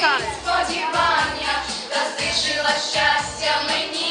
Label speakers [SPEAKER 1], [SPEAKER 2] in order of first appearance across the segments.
[SPEAKER 1] танець.
[SPEAKER 2] сподівання та здишила щастя мені,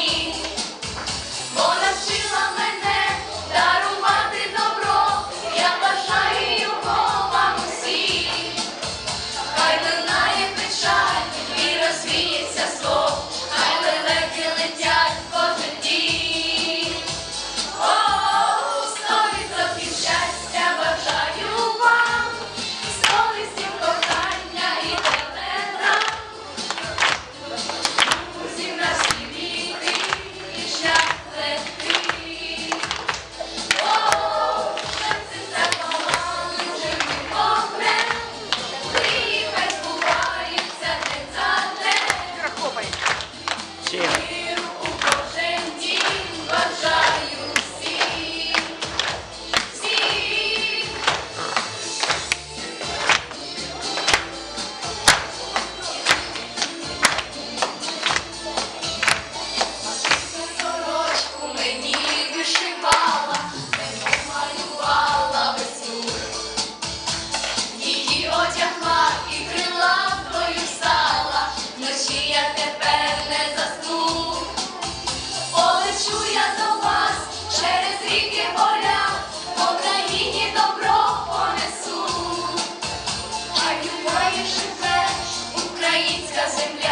[SPEAKER 2] українська земля,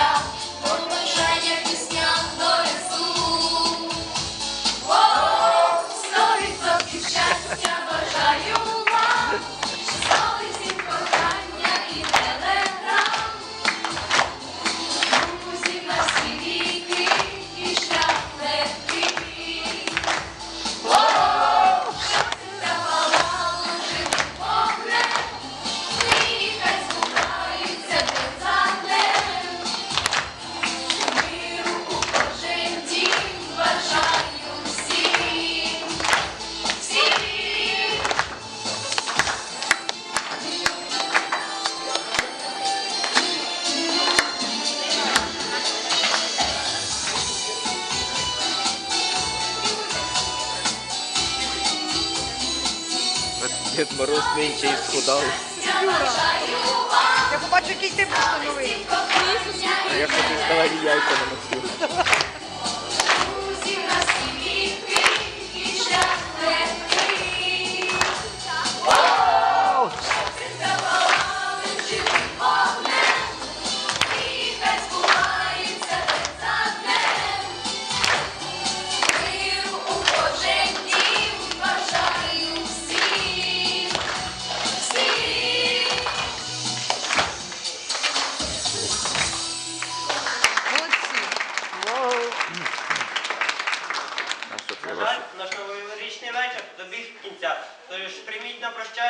[SPEAKER 3] Дед Мороз нинче і схудав.
[SPEAKER 1] Я побачу, який ти просто новий.
[SPEAKER 3] Я хочу здавали яйця на носу.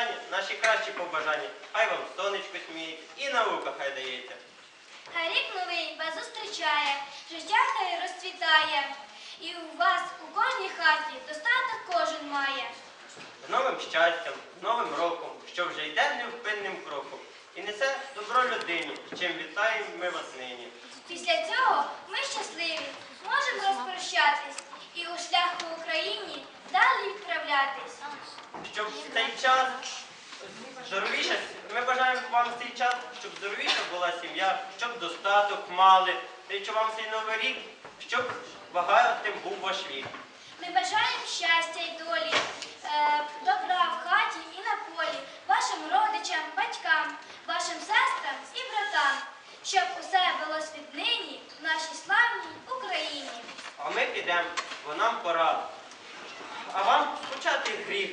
[SPEAKER 4] Прощання наші кращі побажання. Хай вам сонечко сміється і наука хай дається.
[SPEAKER 5] Хай рік новий вас зустрічає, життя хай розцвітає. І у вас у кожній хаті достаток кожен має.
[SPEAKER 4] З новим щастям, з новим роком, що вже йде невпинним кроком. І несе добро людині, з чим вітаємо ми вас нині.
[SPEAKER 5] Після цього ми щасливі, можемо розпрощатись і у шлях по Україні далі відправлятись.
[SPEAKER 4] Щоб в цей час здоровіше, ми бажаємо вам в цей час, щоб здоровіша була сім'я, щоб достаток мали, щоб вам цей новий рік, щоб багатим був ваш вік.
[SPEAKER 5] Ми бажаємо щастя й долі, е, добра в хаті і на полі, вашим родичам, батькам, вашим сестрам і братам, щоб усе велось віднині в нашій славній Україні.
[SPEAKER 4] А ми підемо, бо нам пора. А почати гріх.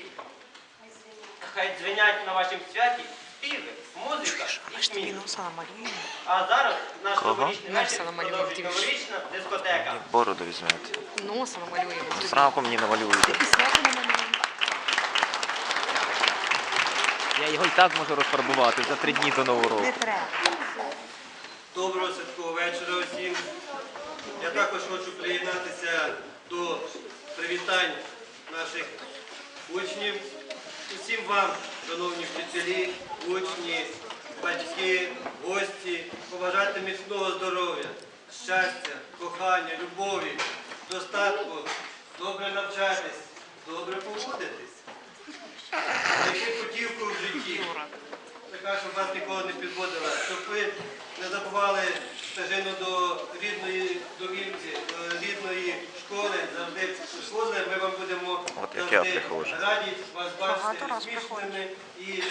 [SPEAKER 4] Хай дзвенять на вашім святі співи, музика і сміх. А зараз наш
[SPEAKER 3] Кого?
[SPEAKER 4] новорічний вечір
[SPEAKER 1] Носа намалював,
[SPEAKER 4] продовжить
[SPEAKER 1] дивись.
[SPEAKER 4] новорічна дискотека.
[SPEAKER 3] Бороду візьмете.
[SPEAKER 1] Носа намалюємо.
[SPEAKER 3] Сраку мені намалюєте. Я його і так можу розфарбувати за три дні до Нового року.
[SPEAKER 6] Доброго святкового вечора усім. Я також хочу приєднатися до привітань наших учнів. Усім вам, шановні вчителі, учні, батьки, гості, побажати міцного здоров'я, щастя, кохання, любові, достатку, добре навчатись, добре поводитись. Знайти путівку в житті. Така, щоб вас ніколи не підводила, щоб ви не забували. Стежину до рідної домівки, до рідної школи, завжди приходили. Ми вам будемо
[SPEAKER 3] От як я
[SPEAKER 6] завжди
[SPEAKER 3] приходжу.
[SPEAKER 6] раді вас бачити
[SPEAKER 1] Багато
[SPEAKER 6] і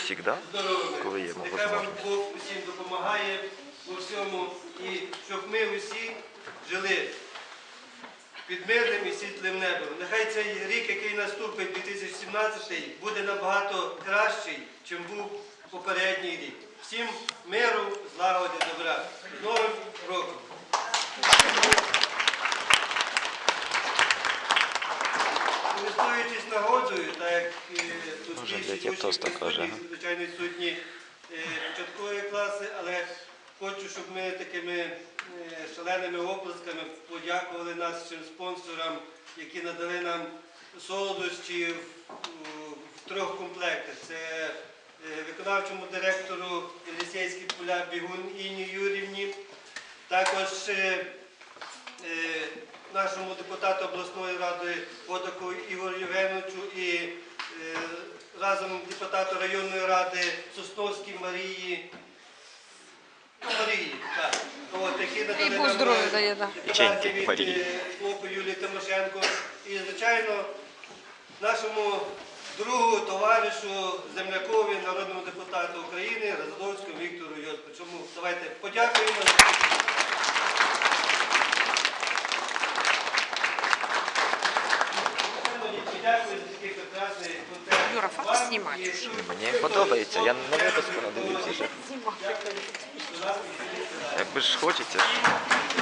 [SPEAKER 6] здоровими.
[SPEAKER 3] Коли є
[SPEAKER 6] Нехай вам. Бог усім допомагає у всьому і щоб ми усі жили під мирним і світлим небом. Нехай цей рік, який наступить, 2017, буде набагато кращий, чим був попередній рік. Всім миру, злагоди, добра. З Новим роком! Користуючись нагодою, так як е,
[SPEAKER 3] каже,
[SPEAKER 6] присутні, звичайно, відсутні е, початкової класи, але хочу, щоб ми такими е, шаленими оплесками подякували нашим спонсорам, які надали нам солодощі в, трьох комплектах. Це виконавчому директору ліцейських поля Бігун Інні Юрівні, також е, е, нашому депутату обласної ради Подаку Ігорю Євгеновичу і е, разом депутату районної ради Сосновській Марії. Ну, Марії, так. От, які надали нам, е,
[SPEAKER 3] Печеньки
[SPEAKER 6] від е, Юлії Тимошенко. І, звичайно, нашому другу товаришу, землякові, народному депутату України Разадовському Віктору Йосиповичу. Давайте подякуємо.
[SPEAKER 1] Юра,
[SPEAKER 6] Вам
[SPEAKER 1] знімати.
[SPEAKER 3] Мені подобається, я на випуску надивився. Якби ж хочеться.